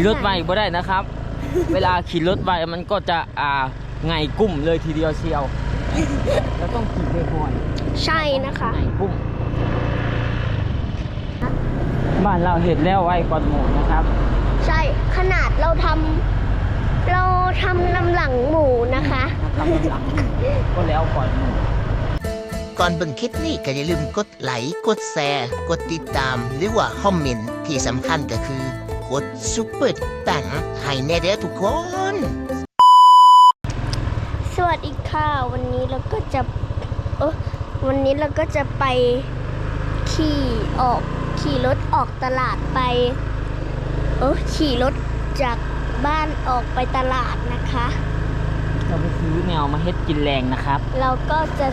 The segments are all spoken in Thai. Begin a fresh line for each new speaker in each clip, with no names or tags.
ขี่รถไวบ่ได้นะครับ เวลาขี่รถไวมันก็จะอ่าไงกุ้มเลยทีเดียวเชียวเราต้องขี่ค่อย
ใช่นะคะ
ๆไงกุ้ม บ้านเราเห็นแล้วไว้ก่อนหมูนะครับ
ใช่ขนาดเราทำเราทำนำหลังหมูนะคะ
ทำกำลังก็แล้วก่อนหมู
ก่อนเบิ่งคลิปนี้ก็อย่าลืมกดไลค์ กดแชร์ กดติดตาม หรือว่าคอมเมนต์ที่สำคัญก็คือ กดซุปเปอร์ตังให้แน่เด้อทุกคน
สวัสดีค่ะ วันนี้เราก็จะเออวันนี้เราก็จะไปขี่ออกขี่รถออกตลาดไปเออขี่รถจากบ้านออกไปตลาดนะคะ
เราไปซื้อแมวมาเฮ็ดกินแรงนะครับ
เราก็จะ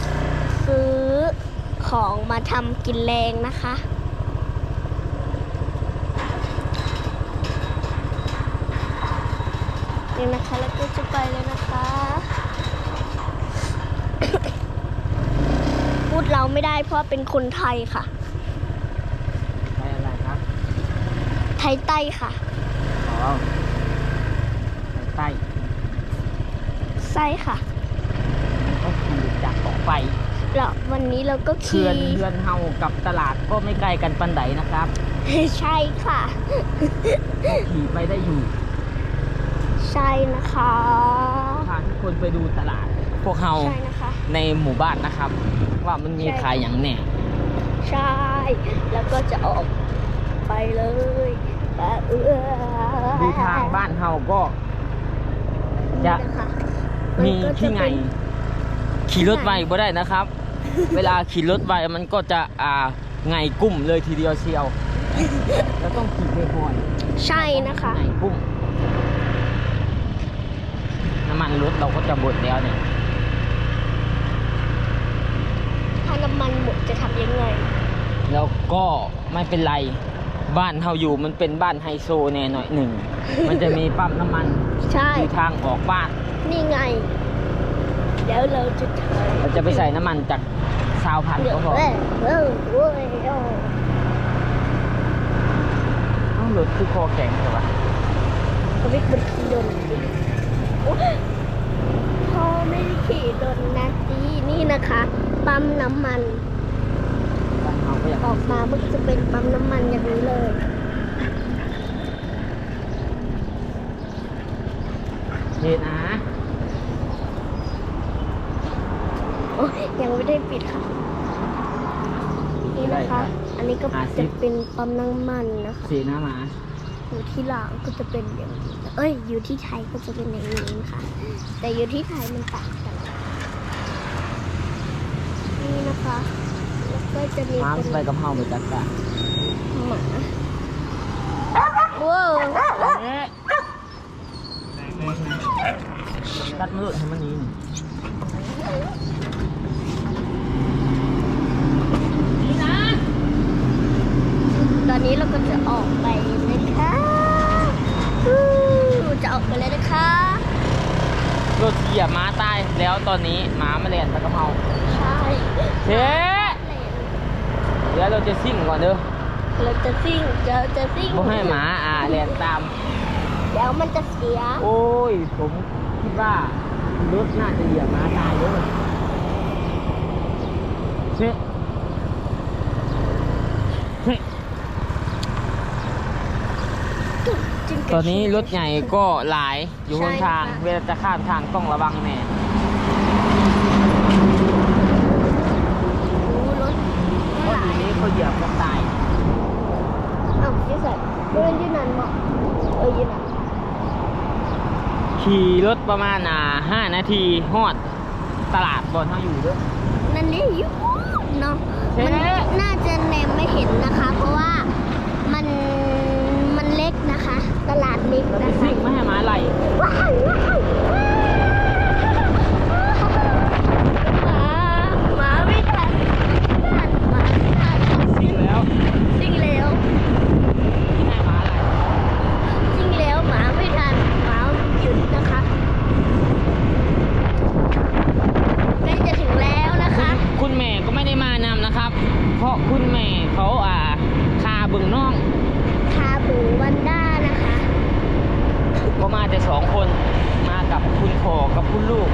ซื้อของมาทำกินแรงนะคะ นี่นะคะแล้วก็จะไปเลยนะคะพูดเราไม่ได้เพราะเป็นคนไทยค่ะ
ไปอะไรครับ
ไทยใต้ค่ะ
อ๋อไปใต้
ไส้ค่ะ
ก็ขี่จากออกไป
แล้ววันนี้เราก็
เคื
ขี่
อนเคือนเฮากับตลาดก็ไม่ไกลกันปันไดนะครับ
ใช่ค่ะ
ก็ขี่ไปได้อยู่
ใช่นะคะ
พาทุกคนไปดูตลาด พวกเฮา
ใช่นะคะ
ในหมู่บ้านนะครับ ว่ามันมี
ใช่
ขายอย่างแหน่
ใช่ แล้วก็จะออกไปเลยเออ
ดูทางบ้านเฮาก็จะ
นี่นะคะ
มี
นก็จะ
ที่ไง
เป็น
ขี่รถไวบ่ได้นะครับ เวลาขี่รถไวมันก็จะอ่าไงกุ้มเลยทีเดียวเชียวเราต้องขี่ค่อยๆ
ใช่นะคะ
ไงกุ้ม น้ำมันรถเราก็จะหมดแล้วเนี่ย
ถ้าน้ำมันหมดจะทำยังไง
แล้วก็ไม่เป็นไรบ้านเฮาอยู่มันเป็นบ้านไฮโซแน่หน่อยหนึ่ง มันจะมีปั๊มน้ำมัน
ใช่
อยู่ทางออกบ้าน
นี่ไงเดี๋ยวเราจะถ่าย
เราจะไปใส่น้ำมันจากซาวพัน
เดี๋ย
ก็
ว
พอ
เว้ยเว้ยเว้ยเอ้า
เอ้ารถคือคอแข็งใช่ปะ
เขาไม่ขี่โดนโอ๊ย พ่อไม่ได้ขี่โดนนะจีนี่นะคะ ปั๊มน้ำมัน
บ้านเฮาก็อยาก
ออกมามันก็จะเป็นปั๊มน้ำมันอย่างนี้เลย
เห็นนะ
โอ้ยยังไม่ได้ปิดค่ะ นี่นะคะ อันนี้ก็จะเป็นปั๊มน้ำมันนะคะ
สีหน้าหมา
อยู่ที่ลาวก็จะเป็นอย่างนี้เอ้ย อยู่ที่ไทยก็จะเป็นอย่างนี้ค่ะ แต่อยู่ที่ไทยมันต่างกันนี่นะคะแล้วก็จะมี
ม้า
เป็น
ไปกับเฮาไปจัดการ
หมาว้าว
ตัดมือให้มันนี้นี่นะ
ตอนนี้เราก็จะออกไปนะคะอู้จะออกไปเลยนะคะ
รถเห ยียบม้าตายแล้วตอนนี้หมามาเรียนตะกะเพรา
ใช่
เฮ้เดี๋ยวเราจะซิ่งก่อนเด้อ
เราจะซิ่งเจอจะซิ่ง
บ่ให้หมาอ่าเรียนตาม
เดี๋ยวมันจะเสีย
โอ้ย ผมคิดว่ารถน่าจะเหยียบม้าตายเด้อเฮ้เฮ้
จริงๆ
ตอนนี้รถใหญ่ก็หลายอยู่บนทาง
ใช่ค่ะ
เวลาจะข้ามทางต้องระวังแน่
โอ้รถ
เพราะทีนี้เขาเหยียบก็ตาย
เอ้ายี่สัตว์เดินยืนนานบอกเออยืนนาน
ขี่รถประมาณอ่าห้านาทีฮอดตลาดบอนเขาอยู่เด้วย
นั่นนี่อยู่เนาะ
เจ๊
มันน่าจะแนมไม่เห็นนะคะ เพราะว่ามันมันเล็กนะคะ ตลาดเล็ก
เรา
นะ
จะ
คะ
ซิ่งไม่ให้หมาไหล
ว้ายว้ายว้ายหมาหมาไม่ทันหมาไม่ทัน
ซิ่งแล้ว
ซิ่งแล้ว
ไม่ให้หมาไหล
ซิ่งแล้วหมาไม่ทันหมาหยุดนะคะใกล้จะถึงแล้วนะคะ
คุณแม่ก็ไม่ได้มานำนะครับ เพราะคุณแม่เขาอ่าคาเบึงน้อง
คาบูวันด้านะคะ
ก็มาแต่สองคนมากับคุณพ่อกับคุณลูก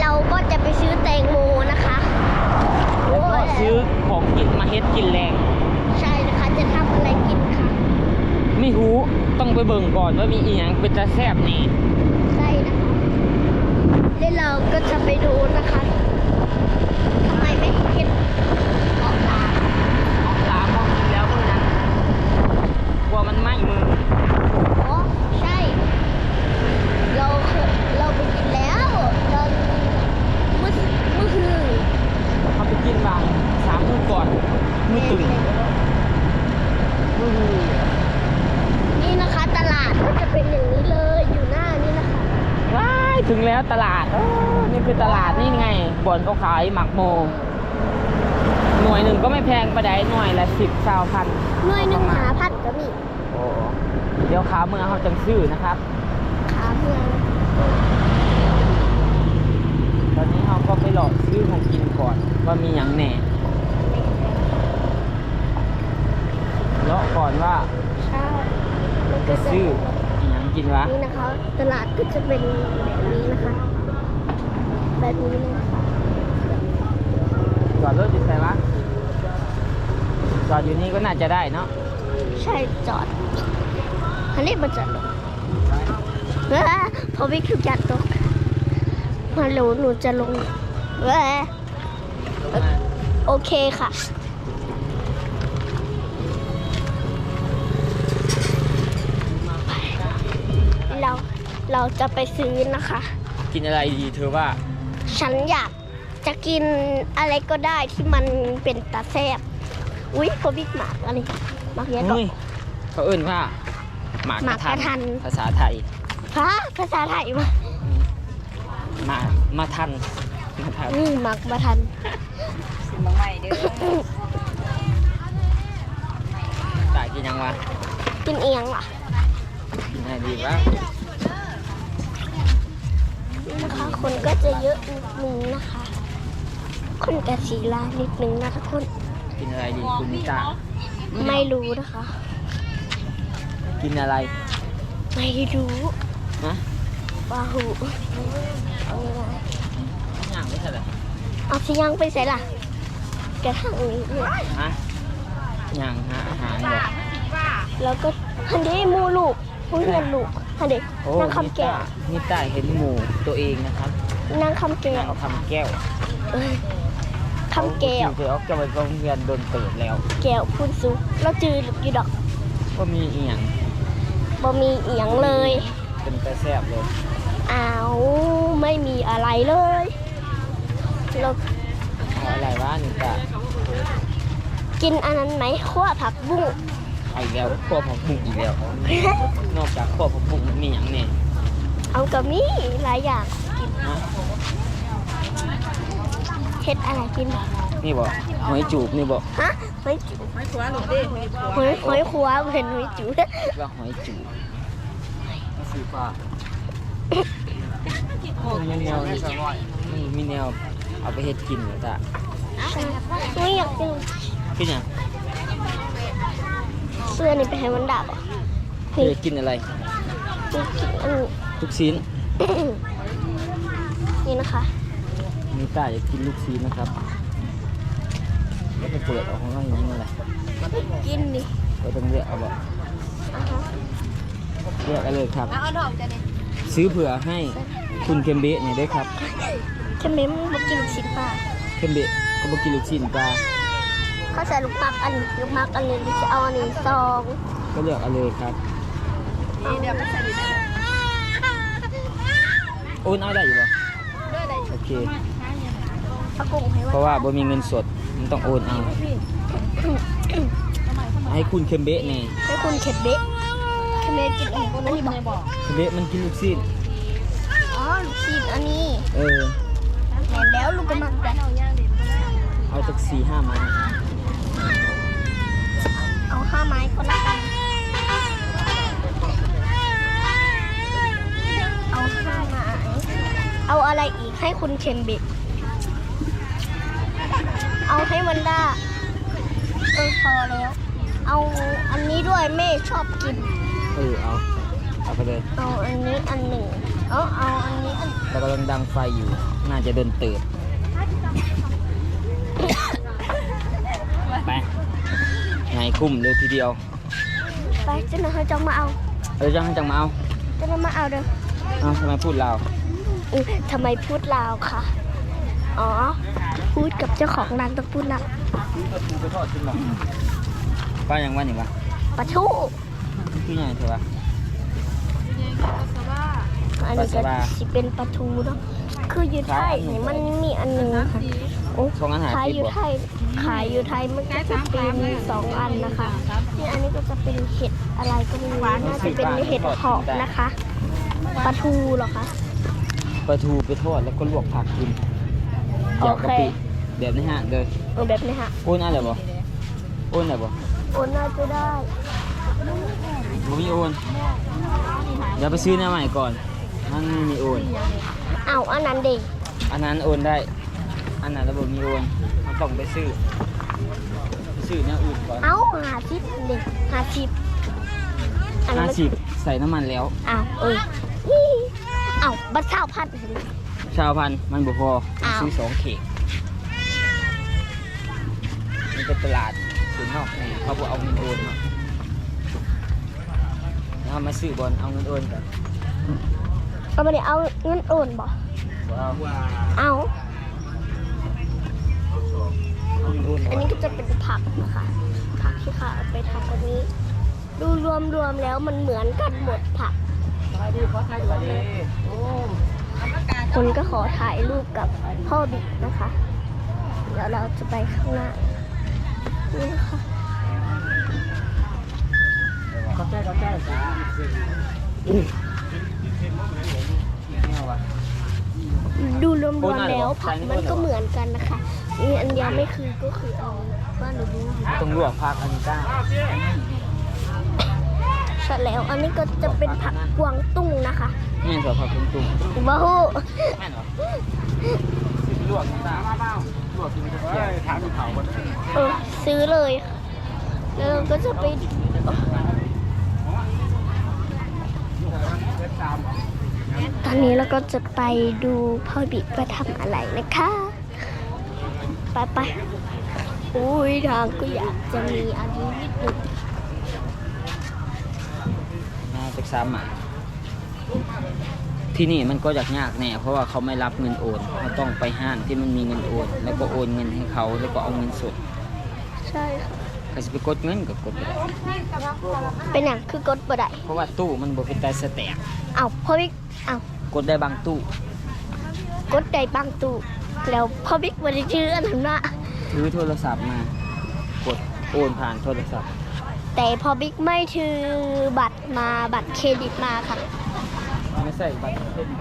เราก็จะไปซื้อแตงโมนะคะ
แล้วก็ซื้อของกินมาเฮ็ดกินแรง
ใช่นะคะจะทำอะไรกินคะ
ไม่หูต้องไปเบิ่งก่อนว่ามีอีหยังเป็นจะแซ่บนี่
ใช่นะคะแล้วเราก็จะไปดูนะคะทำไมไม่เห็นออกตาม
เอาตามของกินแล้วพวกนั้นกลัวมันไหม้มือ
อ๋อใช่ เราเคยเราไปกินแล้วตอนเมื่อ เมื่อคืน
เขาไปกินบางสามมื้อก่อนมื้อตื่นมื้อหือ
นี่นะคะตลาดก็จะเป็นอย่างนี้เลยอยู่หน้านี่นะคะ
ว้ายถึงแล้วตลาดเออนี่คือตลาดนี่ไงบ่อนเขาขายหมักโม หน่วยหนึ่งก็ไม่แพงประไดหน่วยละสิบสาวพัน
หน่วยหนึ่งหาพัดก็มี
โอ้เดี๋ยวขาเมืองเขาจังซื้อนะครับ
ขาเมือง
ตอนนี้เขา ก็ไปหลอกซื้อของกินก่อนว่ามีอย่างแหน่เลาะก่อนว่า
ใช่มันก็
จะ
จะ
ซื้ออหย่างกินวะ
นี่นะคะ ตลาดก็จะเป็นแบบนี้นะคะ แบบนี้เลยค่ะ
จอดรถอยู่ไหนวะจอดอยู่นี่ก็น่าจะได้เนาะ
ใช่จอดอันนี้มันจะลงเว้ยพอวิกถูกจัดตกมาหนูหนูจะลง เว้ยโอเคค่ะ เราเราจะไปซื้อนะคะ
กินอะไรดีเธอว่า
ฉันอยากจะกินอะไรก็ได้ที่มันเป็นตาแซบอุ้ยพอบิ๊กหมากอะไรหมากเนี้ยก็
เฮ้ยเขาเอิ่นว่า หมาก
หมากกระทัน
ภาษาไทย
ฮะภาษาไทยมา
มามาทัน มาทัน
อืมหมากมาทัน
ตากินยังวะ
กินเอียงเหรอ
กินอะไรดีวะ
นี่นะคะ คนก็จะเยอะนิดนึงนะคะ คนกระสีลานิดนึงนะทุกคน
กินอะไรดีคุณมิตา
ไม่รู้นะคะ
กินอะไร
ไม่รู้
นะ
บาหูเอาไง
ย่างไม่ใช่เหรอ
เอาสิยังไปใส่ล่ะกระทั่งนี้เนี่ย
ฮะย่างหาอาหารเลย
แล้วก็ฮันเดหมูลูกมูเงินลูกฮันเด
โอ้
นางคำแก้ว
มิตาเห็นหมูตัวเองนะครับ
นางคำแก้
นาง
ว
ทำแก้ว
เอ้ยคำแก้ว
เขาเคยเอาแก้วไปโรงเรียนโดนเปิดแล้ว
แก้วพูนซุกแล้วจืออยู่ดอก
ก็มีอีหยัง
บ่มีเอียงเลย
เป็นแต่แซ่บเลย
อ้าว ไม่มีอะไรเลย เรา
เอาอะไรวะนี่ตา
กินอันนั้นไหมขั้วผักบุ้ง
เอาอีกแล้วข้อผักบุ้งอีกแล้ว นอกจากข้อผักบุ้งมีอย่างเนี่ย
เอากระมี่หลายอย่างกิน
ฮะ
เฮ็ดอะไรกิน
นี่บ่หอยจูบนี่บ่
ฮะหอยจูหอยขวาหรือดิหอยหอยขวาเป็นหอยจู
ว่าหอยจูบสีฟ้ามีแนวอืมมีแนว เอาไปเฮ็ดกินเหรอจ้ะ
ไม่อยากกิน
กินหยัง
เสื้อนี่ไปให้มันดับอะ
เคยกินอะไร
นี่กินอันนี้
ทุกชิ้น
นี่นะคะ
มีตาอยากกินลูกชิ้นนะครับแล้วไปเปิดออกของเราอย่างนี้อะไร
กินนี่
เราต้องเลือกเอาบ่
อ่าฮะ
เลือกเอาเลยครับซื้อเผื่อให้คุณเคมเบะหน่อยด้วยครับ
แค่เม้มมากินลูกชิ้นปลา
เคมเบะก็บ่กินลูกชิ้นปลา
เขาใส่ลูกมักอันนี้ลูกมักอันนี้หรือจะเอาอันนี้ซอง
ก็เลือกเอาเลยครับ
นี่เดี๋ยวไปใส่ดิ
โอนเอาได้อยู่บ่โอเค
เอากุ้งให้
เพ
ว่า
ราะว่าบ่มีเงินสดมันต้องโอนเอาให้คุณเคมเบะนี่
ให้คุณเข็ดเบ๊ะแค่เม้กินอันนี้อันนี้บอก
เคมเบะมันกินลูกชิ้น
อ๋อลูกชิ้นอันนี้
เออ
แม่นแล้วลูกกำลังจะ
เอาจากสี่ห้าไม้
เอาห้าไม้ก็แล้วกันเอาห้าไม้เอาอะไรอีกให้คุณเคมบ็ดเอาให้มันได้เออพอแล้ว เอาอันนี้ด้วยแม่ชอบกิน
เออเอา
เอา
ไปเลย
เอาอันนี้อันหนึ่ง เอาเอาอันนี้อัน
เรากำลังดังไฟอยู่ น่าจะโดนเติบไปไงคุ้มเลยทีเดียว
ไปเจ้าหน้าที่จะมาเอา
เออจังให้จังมาเอา
เจ้าหน้ามาเอาเด้อ
เอาทำไมพูดลาว
อือทำไมพูดลาวคะอ๋อ พูดกับเจ้าของร้านต้องพูดลาว
ไปทอดขึ้นหรอป้ายังว่าอย่างวะ
ปะทู
คือยังไงเถอะวะ
อันนี้
ปลาส
ก็
บา
สิเป็นปลาทูเนาะ คืออยู่ไทยนี่มันมีอันหนึ่งค่ะโอ้
สองอันหา
ขาย
สิบ
อยู่
บ่
ไทยขายอยู่ไทยมันก็จะเป็นสองอันนะคะนี่อันนี้ก็จะเป็นเห็ดอะไรก็ไม่รู้น่าจะเป็นเห็ดหอกนะคะปลาทูเหรอคะ
ปลาทูไปทอดแล้วก็ลวกผักกินหยอกกะปิ
โอเค
แบบนี้ฮะเด้อ
เออแบบนี้ค่ะ
โอนอะไรบ่โอนอะไรบ่
โอนน่าจะได้
บ่มีโอนเดี๋ยวไปซื้อหน้าใหม่ก่อน มันไม่มีโอน
เอาอันนั้นเด็ก
อันนั้นโอนได้ อันนั้นระบบมีโอนมันต้องไปซื้อไปซื้อแนวอื่นก่อน
เอาหาชิปเด็กหาชิปอันนั้
ห้านสิบใส่น้ำมันแล้ว
อ้าวเออนี่เอาบัตรเช่าพัน
ชาวพันธุ์มันบ่พอต้อง
อ้าว
ซื้อสองเข่งมันเป็นตลาดถึงนอกนี่เขาบอกเอาเงินโอนเนาะแล้วเอามาซื้อบอลเอาเงินโอนก่อน
ก็ไม่ได้เอาเงินโอนบ่
บ่เอา
เอา
เอาเงินโอน
อันนี้ก็จะเป็นผักนะคะผักที่ค่ะเอาไปทำวันนี้ ดูรวมรวมๆแล้วมันเหมือนกันหมดผักคนก็ขอถ่ายรูปกับพ่อบิ๊กนะคะ เดี๋ยวเราจะไปข้างหน้านี่นะคะ
ก็แก้ก็แก้จ้าไม่เอาวะ
ดูรวม
โอ้
ๆ
น่าจะ
แล้ว
บอก
ผัก
ใช่
มัน
นี่
ก็
โอ้น่ะ
เหมือนกันนะคะนี่อันเดียวไม่คือก็คือเอาว่าหนูรู้อยู่
ต้องลวกผักอันนี้จ้า
ใช่แล้วอันนี้ก็จะเป็นผักกวางตุ้งนะคะ
นี่สอผักตุ้งตุ้ง
ว้าว
แม่นเหรอลวกจ้าลวกกินกับเที่ยวถามเผาก่อน
เออซื้อเลยแล้วเราก็จะไป ตอนนี้เราก็จะไปดูพ่อบิ๊กว่าทำอะไรนะคะ ไปไปๆอุ้ยทางก็อยากจะมีอันนี้นิดหนึง
มาศึกษาหมาที่นี่มันก็ยากยากแน่เพราะว่าเขาไม่รับเงินโอนเขาต้องไปห้างที่มันมีเงินโอน แล้วก็โอนเงินให้เขาแล้วก็เอาเงินสด
ใช่ค่ะ
ใครจะไปกดเงินก็กดไม่ได้
เป็นอย่างคือกดบ่ได้
เพราะว่าตู้มันบ่เป็นแต่สแต็ก
เอาพ่อบิ๊กเอา
กดได้บางตู้
กดได้บางตู้แล้วพ่อบิ๊กบ่ได้ชื่ออันนั้นว่า
ถือโทรศัพท์มา กดโอนผ่านโทรศัพท์
แต่พ่อบิ๊กไม่ถือบัตรมาบัตรเครดิตมาค่ะ
ไม่ใส่บัตรเครดิต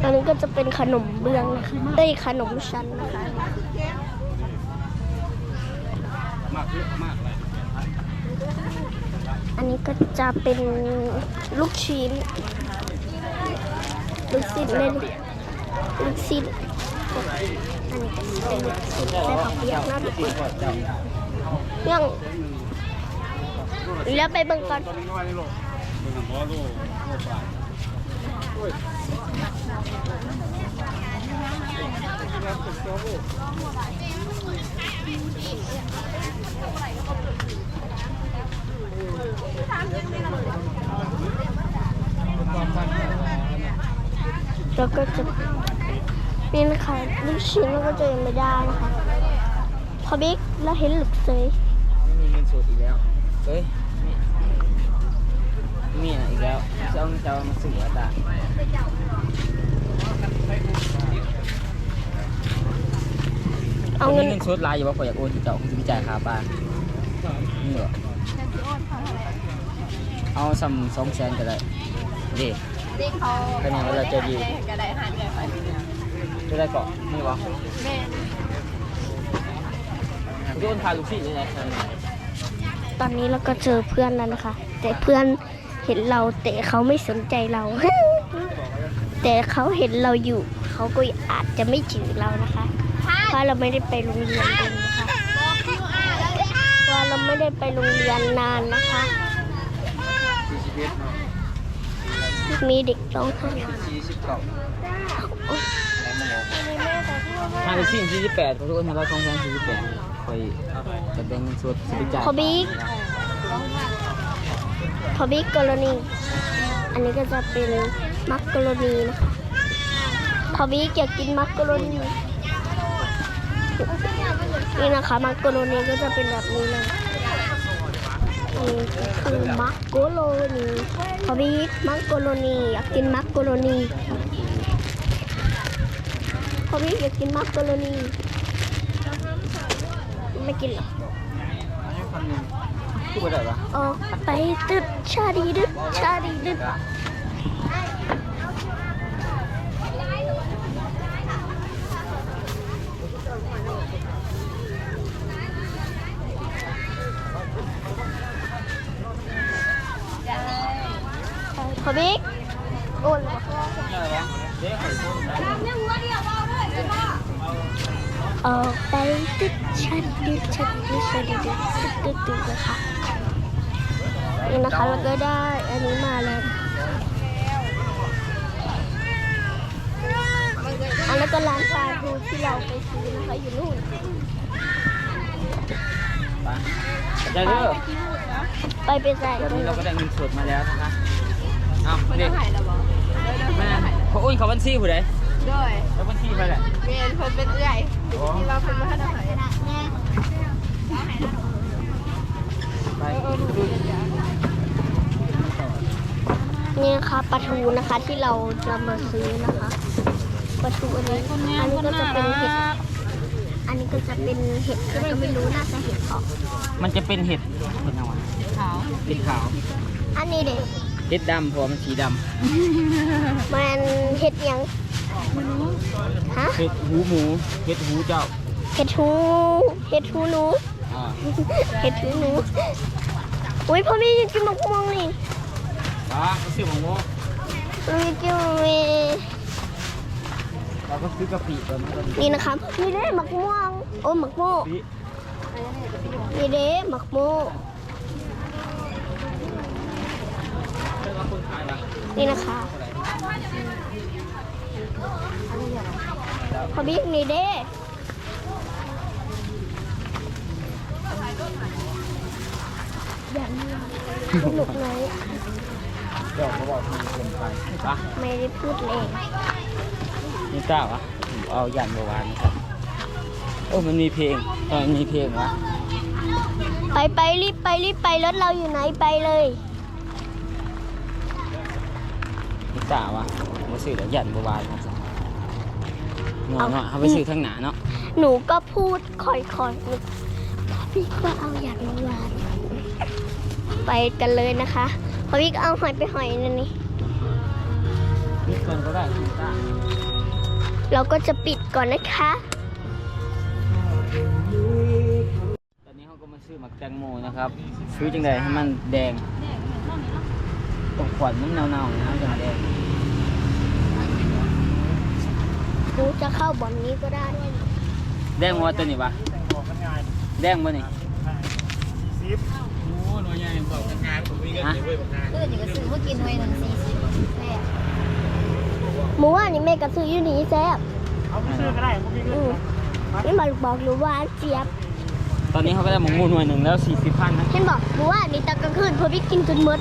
แต่
อันนี้ก็จะเป็นขนมเบื้องนะคะเอ้ยขนมชั้นนะคะอั อันนี้ก็จะเป็นลูกชิ้น ลูกชิ้นเล่นลูกชิ้นอันนี้ก็จะเป็นใส่ผักเปียกหน้าทุกคนยังแล้วไปเบิ่งก่อน แล้วก็จะนี่นะคะลูกชิ้นเราก็จะยังไม่ได้นะคะพอบิ๊กแล้วเห็นหลุกเลย
ไม่มีเงินสดอีกแล้วเฮ้ยนี่มีอะไรอีกแล้วจะเอาเงินจะเอามาซื้ออะตา
เอา
เอา
เงิ
เงิ
น
นเงินสดลายอยู่ว่าขอยอยากโอนที่เจ้าคือจ่ายค่าบ้านนี่เหรอ เอาซ้ำสองแสนก็ได้เด็คะแนนว่าเราจะดีจะได้เกาะนี่วะโยนพาลูกศิษย์เลยนะ
ตอนนี้เราก็เจอเพื่อนแล้วนะคะ แต่เพื่อนเห็นเราแต่เขาไม่สนใจเรา แต่เขาเห็นเราอยู่ เขาก็อาจจะไม่จือเรานะคะ เพราะเราไม่ได้ไปโรงเรียนกันนะคะเพราะเราไม่ได้ไปโรงเรียนนานนะคะ มีเด็กร้องไห้
สี่สิบเก้าห้าสิบสี่สี่สิบแปดขอโทษนะเราต้องแทนสี่สิบแปดคอยจะแบ่งเงินสดสิบจ่าย
พอบิ๊กพอบิ๊กกรณีอันนี้ก็จะเป็นมักกรณีนะคะพอบิ๊กอยากกินมักกรณีนี่นะคะมักกรณีก็จะเป็นแบบนี้เลยนี่ คือมักกรณีพอบิ๊กมักกรณีอยากกินมักกรณีพอบิ๊กอยากกินมักกรณีไม่กินหรอ
คือบ่ได้ปะ
ออกไปดึดชาดีดึดชาดีดึดพ อบิ๊กโอนเหรอ
เด็กไข่ต้มได้
ออกไปดึดชาดีดึดชาดีดึดชาดีดึดดึดดึดดึดนะคะนี่นะคะแล้วก็ได้อันนี้มาแล้วอันนั้นก็ร้านปลาทูที่เราไปซื้อนะคะอยู่นู่น
ไปใจเด้อ
ไปไปใส่
ตอนนี้เราก็ได้เงินสดมาแล้วนะคะ อ้าวเด็กแม่เขาโอ้ยเขาบัญชีผู้ใด
ด้วย
แล้วบัญชีไปแหละ
เมียนเพิ่นเป็นเอื้อยที่ว่าเพิ่นมาให้หน่อย
ไป
นี่นะคะปลาทูนะคะที่เราจะมาซื้อนะคะปลาทูอันนี้อันนี้ก็จะเป็นเห็ดอันนี้ก็จะเป็นเห็ดก็ไม่รู้น่าจะเห็ดเพา
มันจะเป็นเห็ดเห็ดอะไร
ขาว
เห็ดขาว
อันนี้เด็ก
เห็ดดำเพราะว่ามันสีด
มันเห็ดหยังฮะำ
เห็ดหูหมูเห็ดหูเจ้า
เห็ดหูเห็ดหูหนู
อ่า
เห็ดหูหนูอุ้ยพ่อแม่ยังกินมะม่วงนี่
ว้าเขาซื้อหมู
เราอยากกินเม
เราก็ซื้อกะปิก่อนนะตอนนี้
นี่นะคะนี่เด้มะม่วงโอ้มะม่วง
ปิ
นี่เด้มะม่วง
เป็นว่าคนขายละ
นี่นะคะพอบิ๊กนี่เด้อย่างนี้สนุกไหม
เดี๋ยวเขาบอกมันเกินไปปะ
ไม่ได้พูดเลย
นี่กล้าวะผมเอายันเมื่อวานนะครับโอ้มันมีเพลงเออมันมีเพลงวะ
ไปไปรีบไปรีบไปรถเราอยู่ไหนไปเลย
กล้าวะมาซื้อเดี๋ยวยันเมื่อวานนะครับเนาะเนาะเขาไปซื้อทั้งหนาเนาะ
หนูก็พูดคอยๆนึกพี่ก็เอาอย่างเมื่อวานไปกันเลยนะคะพอพี่ก็เอาหอยไปหอยนั่นนี่
นี่เกินก็ได้นี่กล้า
เราก็จะปิดก่อนนะคะ
ตอนนี้เขาก็มาซื้อหมักแตงโมนะครับซื้อจังใดให้มันแดง ตรงขวัญมันเน่าๆนะอย่างแดง
หนูจะเข้าบ่อนนี้ก็ได้
แดงว่าตัวนี้ปะแดงบ่นี่โอ้หน่วยใหญ่บอกงานผมมีเงินเว้ยบอกงาน
เพื่อนอย่างก็ซื้อมากินไว้หนึ่งสี่สิบแม่
หมูว่านี่แม่กระซื้ออยู่นี่แซ่บ
เอาไปซื้อก็ได้ผมมีเงิน
อืมนี่มาบอกหนูว่าเจี๊ยบ
ตอนนี้เขาก็ได้หมูงูหน่วยหนึ่งแล้ว40พันนะ
เห็นบอกหนูว่านี่ตอนกลางคืนพอพี่กินจนหมด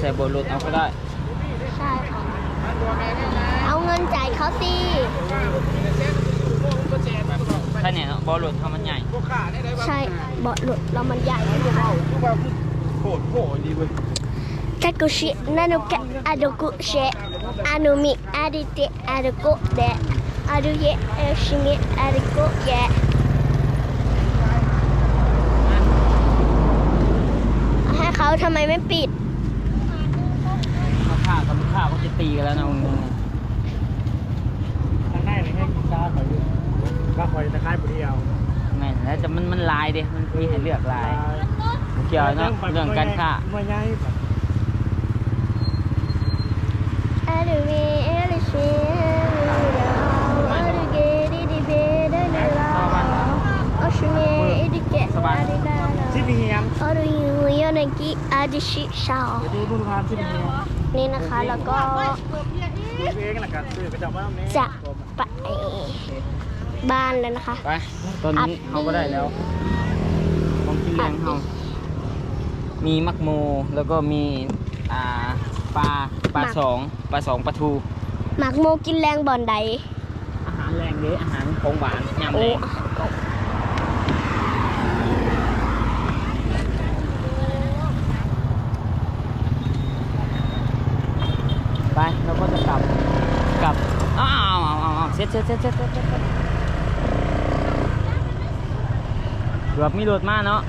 ใส่โบลูนเอาก็ได้
ใช่ค่ะเอาเงินจ่ายเขาสิ
แค่เนี้ยโบลูนทำมันใหญ่
ใช่บอะหลูดเรามันใหญ่แก
กุชินานกอาด
กุเชอานมิอาดิเตอาดกุเดอาดุเยเอชิมิอาดกุเย ให้เขาทำไมไม่ปิด
กค้ากับลูกค้าเขาจะตีกันแล้วนะมึง
ทางได้เลยให้กินข้าวคอยดูก็คอยตะไคร้ปุ๋ยเอา
แม่นแล้วจะมันมันลายด้มันมีให้เลือกลายเกี่ยวเนาะเรื่องการค้า
หน่วยใหญ่แบบ
อาดูมีเอลิชิอาดูเกดิดิเบดเนลาอาชิเมอิดิเกอาดิดาลา
ที่มีเฮียง
โอาดูยูยอนากิอาดิชิชาว
ดูดูความที่มั นเนี่ย
นี่นะคะแล้วก็
เองแหละกันซื้อกระจับมาแม่
จะไปบ้านแล้วนะคะ
ไปตอนนี้เขาก็ได้แล้วของกินแรงเขามีมักโมแล้วก็มีอ่าปลาปลา
หมัก
สองปลาสองปลาทู
หมักโมกินแรงบ่อนใด
อาหารแรงเด้อาหารของหวานยำ
โอ้
แรงไปเราก็จะกลับกลับอ้าว อ้าวอ้าวอ้าวเซ็ตเซ็ตเซ็ตเซ็ตเซ็ตเซ็ตเซ็ตเกือบมีรถมาเนาะ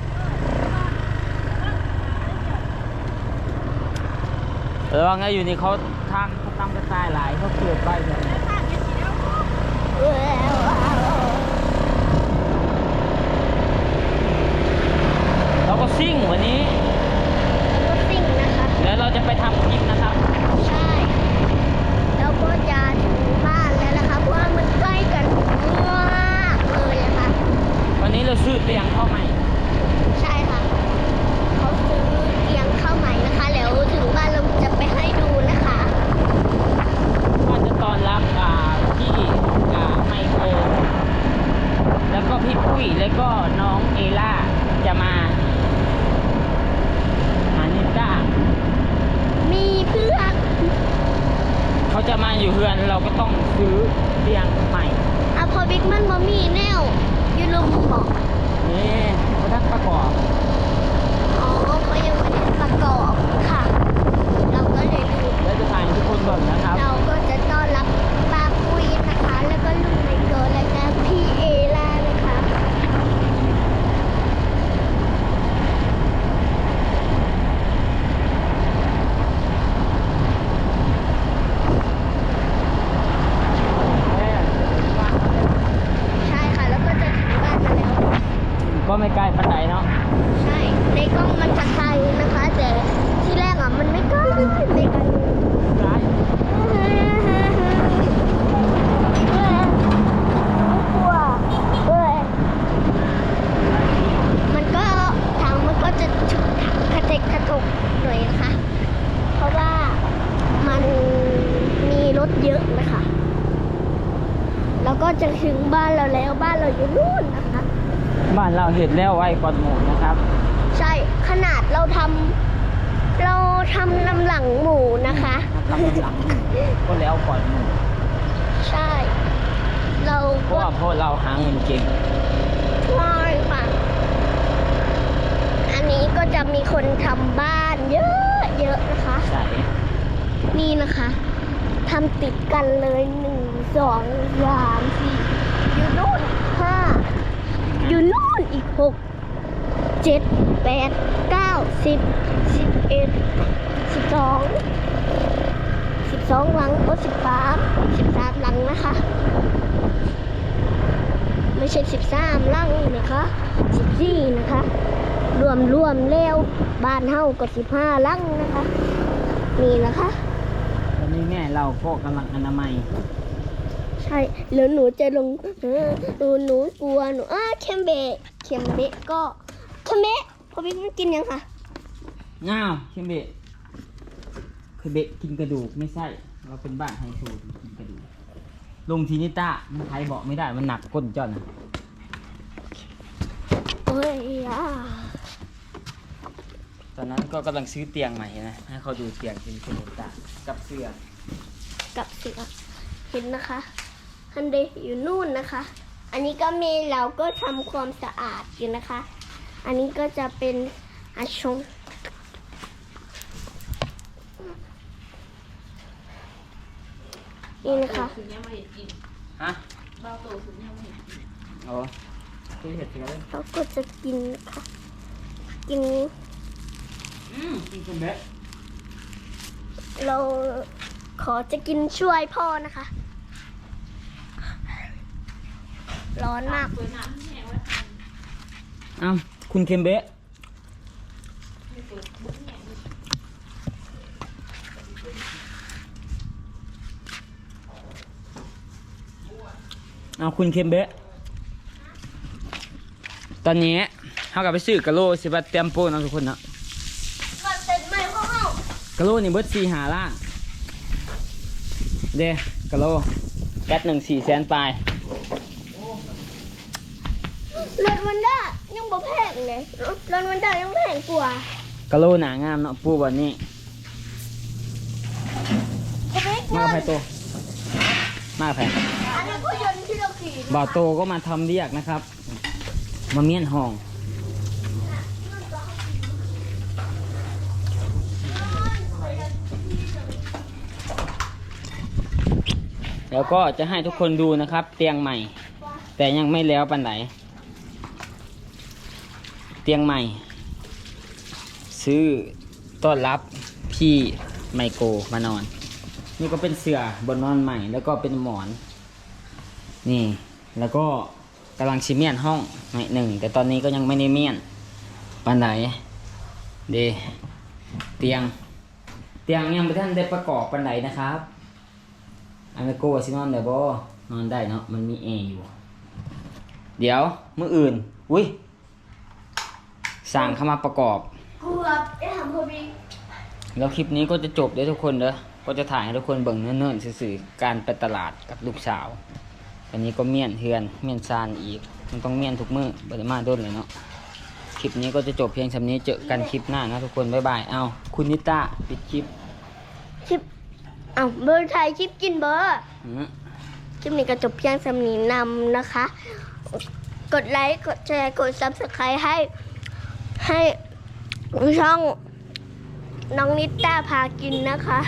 เออว่าไงอยู่นี่เขาทางเขาตั้งกระจายหลายเขาเกิดไปเนี่ยเราก็ซิ่งวันนี้ บ้านเราเห็นแล้วไว้ก่อนหมูนะครับ
ใช่ขนาดเราทำเราทำนำหลังหมูนะคะ
ทำหลังก็แล้วก่อนหมู
ใช่ เรา
เพราะ
ก็
ว่าเพราะเราหาเงินเก่ง
ใช่ค่ะอันนี้ก็จะมีคนทำบ้านเยอะเยอะนะคะ
ใส่
นี่นะคะทำติดกันเลยหนึ่งสองสามสี่อยู่นู่นห้าอยู่นู่น อีกหกเจ็ดแปดเก้าสิบสิบเอ็ดสิบสองสิบสองหลังโอ้สิบสามสิบสามหลังนะคะ ไม่ใช่สิบสามหลังนะคะสิบสี่นะคะ รวมรวมๆแล้วบ้านเฮาก็สิบห้าหลังนะคะนี่นะคะ
ตอนนี้แม่เราก็กำลังอนามัย
ใช่แล้วหนูจะลงเออหนูหนูกลัวหนูอ้าเค็มเบะ เค็มเบะก็เค็มเบะพอพี่มันกินยังคะ
ง้าวเคมเบะคือเบะกินกระดูกไม่ใช่ เราเป็นบ้านไฮโซกินกระดูก ลงทีนิต้ามันไทยบอกไม่ได้มันหนักก้นจ้อนนะ
โอ้ยอะ
ตอนนั้นก็กำลังซื้อเตียงใหม่นะให้เขาดูเตียงเป็นทีนิต้ากับเสื้อ
กับเสือเห็นนะคะฮันเดอยู่นู่นนะคะ อันนี้ก็มีเราก็ทำความสะอาดอยู่นะคะ อันนี้ก็จะเป็นอาชงนี่นะคะ
ฮะเบ้าโตสุดยังไม่อ๋อคือเห็ดเสือเลย
เราก็จะกินนะคะกิน
อืมกินเคมเบะ
เราขอจะกินช่วยพ่อนะคะ ร้อนมาก
อ้าวคุณเคมเบะเอาคุณเคมเบะตอนนี้เขากับไปซื้อกะโลสิบัตเตรียมโปรเนาะทุกคนเนาะ
มาเต็มใหม่ของเฮากะ
โลนี่เบิดสี่หาล่างเด้กะโลแก๊สหนึ่งสี่แสนปลาย
รถวันด้ายังบ่แพงเลยรถวันด้ายังแพงกว่ากะ
โลหนางามเนาะปูแบบนี้
จะไป
มากับไพโต มากับไพ
อันนี้ก็ยนต์ที่เราขี่
บ่าวโตก็มาทำเรียกนะครับ มาเมียนห้อง แล้วก็จะให้ทุกคนดูนะครับ เตียงใหม่ แต่ยังไม่แล้วปันไหนเตียงใหม่ ซื้อต้อนรับพี่ไมโกมานอน นี่ก็เป็นเสื่อบนนอนใหม่ แล้วก็เป็นหมอน นี่ แล้วก็กำลังชิเมียนห้องหน่อยหนึ่ง แต่ตอนนี้ก็ยังไม่ได้เมียนปันไหนเดเตียง เตียงยังไม่ทันได้ประกอบปันไหนนะครับอันนี้โก้ซินอนเดี๋ยวบนอนได้เนาะมันมีแอร์อยู่ เดี๋ยวเมื่ออื่น อุ้ย สั่งเข้ามาประกอบ
กลัวไอ้หำพอดี
แล้วคลิปนี้ก็จะจบเด้อทุกคนเด้อก็จะถ่ายให้ทุกคนเบิ่งเนิ่นๆสื่อๆการไปตลาดกับลูกสาวอันนี้ก็เมียนเฮือนเมียนซานอีก มันต้องเมียนทุกมือบ่ได้มาโด้นเลยเนาะคลิปนี้ก็จะจบเพียงชำนี้เจอกันคลิปหน้านะทุกคนบ๊ายบายเอาคุณนิต้าปิดคลิป
คลิปเอ้าเบอร์ไทยคลิปกินเบอร์
อืม
คลิปนี้ก็จบเพียงสำนีนำนะคะ กดไลค์กดแชร์กด subscribe ให้ ให้ช่องน้องนิต้าพากินนะคะ